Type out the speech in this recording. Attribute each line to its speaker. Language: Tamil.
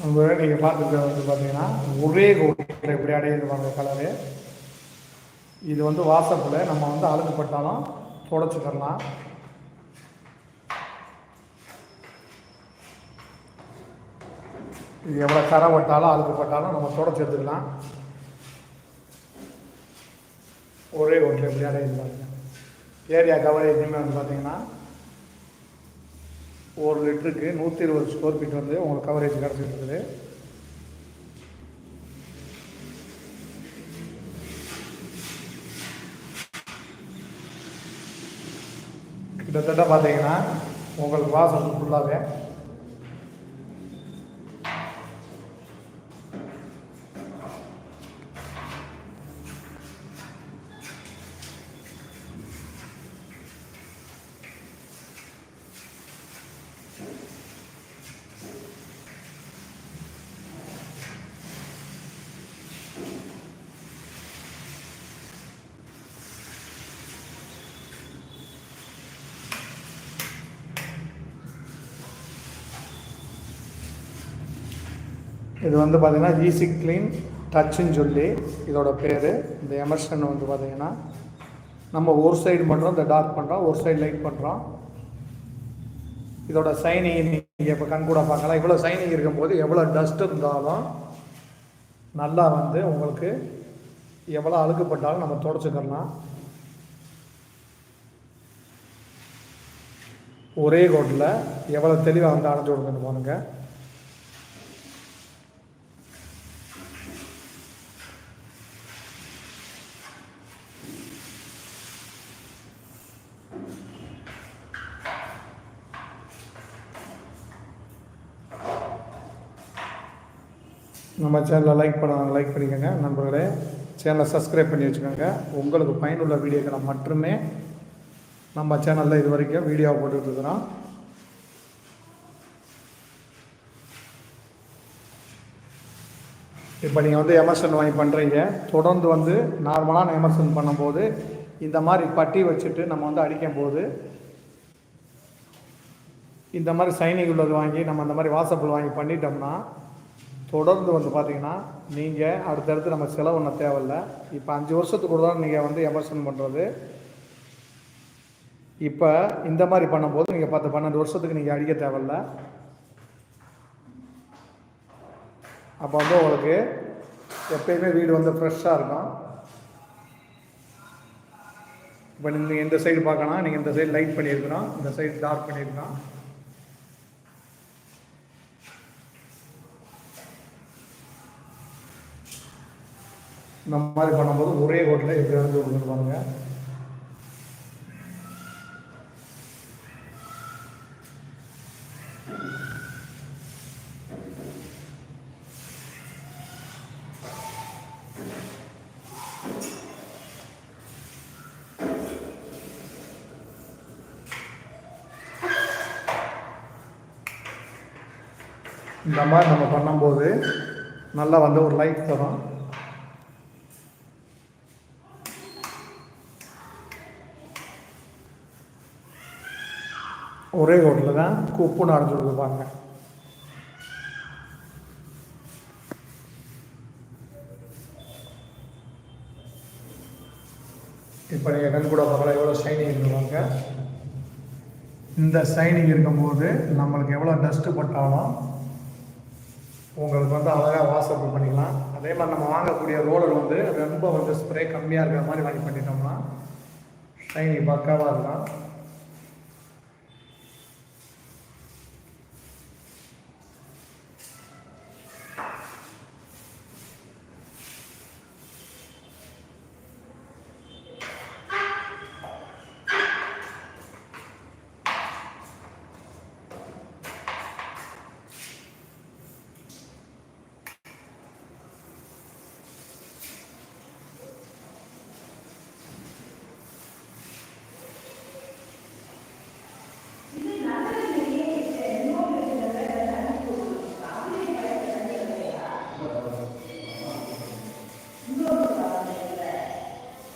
Speaker 1: நம்ம நீங்கள் பார்த்துட்டு வந்து பார்த்தீங்கன்னா ஒரே கோட்டில் இப்படி அடையுது பாருங்க கலரு இது வந்து வாசப்பில் நம்ம வந்து அழுகுப்பட்டாலும் தொடச்சிக்கலாம் இது எவ்வளோ கரை பட்டாலும் அழுகுப்பட்டாலும் நம்ம தொடச்சி எடுத்துக்கலாம். ஒரே கோட்டில் இப்படி அடையுது பாருங்க. ஏரியா எதுவுமே வந்து பார்த்தீங்கன்னா ஒரு லிட்டருக்கு நூற்றி இருபது ஸ்கொயர் ஃபீட் வந்து உங்களுக்கு கவரேஜ் கிடச்சிட்டு இருக்குது கிட்டத்தட்ட பார்த்தீங்கன்னா உங்களுக்கு வாசல் ஃபுல்லாகவே இது வந்து பார்த்திங்கன்னா ஈஸி க்ளீன் டச்சுன்னு சொல்லி இதோட பேர். இந்த எமர்ஷன் வந்து பார்த்திங்கன்னா நம்ம ஒரு சைடு பண்ணுறோம் இந்த டார்க் பண்ணுறோம் ஒரு சைடு லைட் பண்ணுறோம் இதோட சைனிங் நீங்கள் இப்போ கண் கூட பார்க்கலாம். இவ்வளோ சைனிங் இருக்கும்போது எவ்வளோ டஸ்ட் இருந்தாலும் நல்லா வந்து உங்களுக்கு எவ்வளோ அழுக்குப்பட்டாலும் நம்ம தொடச்சிக்கலாம் ஒரே கோட்டில் எவ்வளோ தெளிவாக வந்து அடைஞ்சு விடுங்கன்னு போனுங்க நம்ம சேனலை லைக் பண்ண லைக் பண்ணிக்கோங்க. நண்பர்களே சேனலை சப்ஸ்கிரைப் பண்ணி வச்சுக்கோங்க. உங்களுக்கு பயனுள்ள வீடியோக்களை மட்டுமே நம்ம சேனலில் இது வரைக்கும் வீடியோ போட்டுட்டு இருக்கிறோம். இப்போ நீங்கள் வந்து எமர்சன் வாங்கி பண்ணுறீங்க தொடர்ந்து வந்து நார்மலான எமர்சன் பண்ணும்போது இந்த மாதிரி பட்டி வச்சுட்டு நம்ம வந்து அடிக்கும் போது இந்த மாதிரி சைனிங் உள்ளது வாங்கி நம்ம அந்த மாதிரி வாசப்பில் வாங்கி பண்ணிட்டோம்னா தொடர்ந்து வந்து பார்த்தீங்கன்னா நீங்கள் அடுத்தடுத்து நம்ம செலவு ஒன்றும் தேவையில்ல. இப்போ அஞ்சு வருஷத்துக்கு தான் நீங்கள் வந்து எமர்சன் பண்ணுறது இப்போ இந்த மாதிரி பண்ணும்போது நீங்கள் பத்து பன்னெண்டு வருஷத்துக்கு நீங்கள் அடிக்க தேவையில்ல. அப்போ வந்து உங்களுக்கு எப்பயுமே வீடு வந்து ஃப்ரெஷ்ஷாக இருக்கும். இப்போ நீங்கள் இந்த சைடு பார்க்கணும் நீங்கள் இந்த சைடு லைட் பண்ணியிருக்கணும் இந்த சைடு டார்க் பண்ணியிருக்கணும். இந்த மாதிரி பண்ணும்போது ஒரே ஹோட்டலில் எப்படி இருந்து கொடுத்துருப்பாங்க இந்த மாதிரி நம்ம பண்ணும்போது நல்லா வந்து ஒரு லைட் தரும். ஒரே ஹோட்டலில் தான் உப்பு அடைஞ்சு கொடுப்பாங்க இப்போ நீங்கள் கண் கூட பார்க்கலாம் எவ்வளோ ஷைனிங் இருக்குவாங்க இந்த ஷைனிங் இருக்கும்போது நம்மளுக்கு எவ்வளோ டஸ்ட்டு பட்டாலும் உங்களுக்கு வந்து அழகாக வாசப்பு பண்ணிக்கலாம். அதே மாதிரி நம்ம வாங்கக்கூடிய ரோலர் வந்து ரொம்ப வந்து ஸ்ப்ரே கம்மியாக இருக்கிற மாதிரி வாங்கி பண்ணிட்டோம்னா ஷைனிங் பக்காவாக இருக்கலாம்.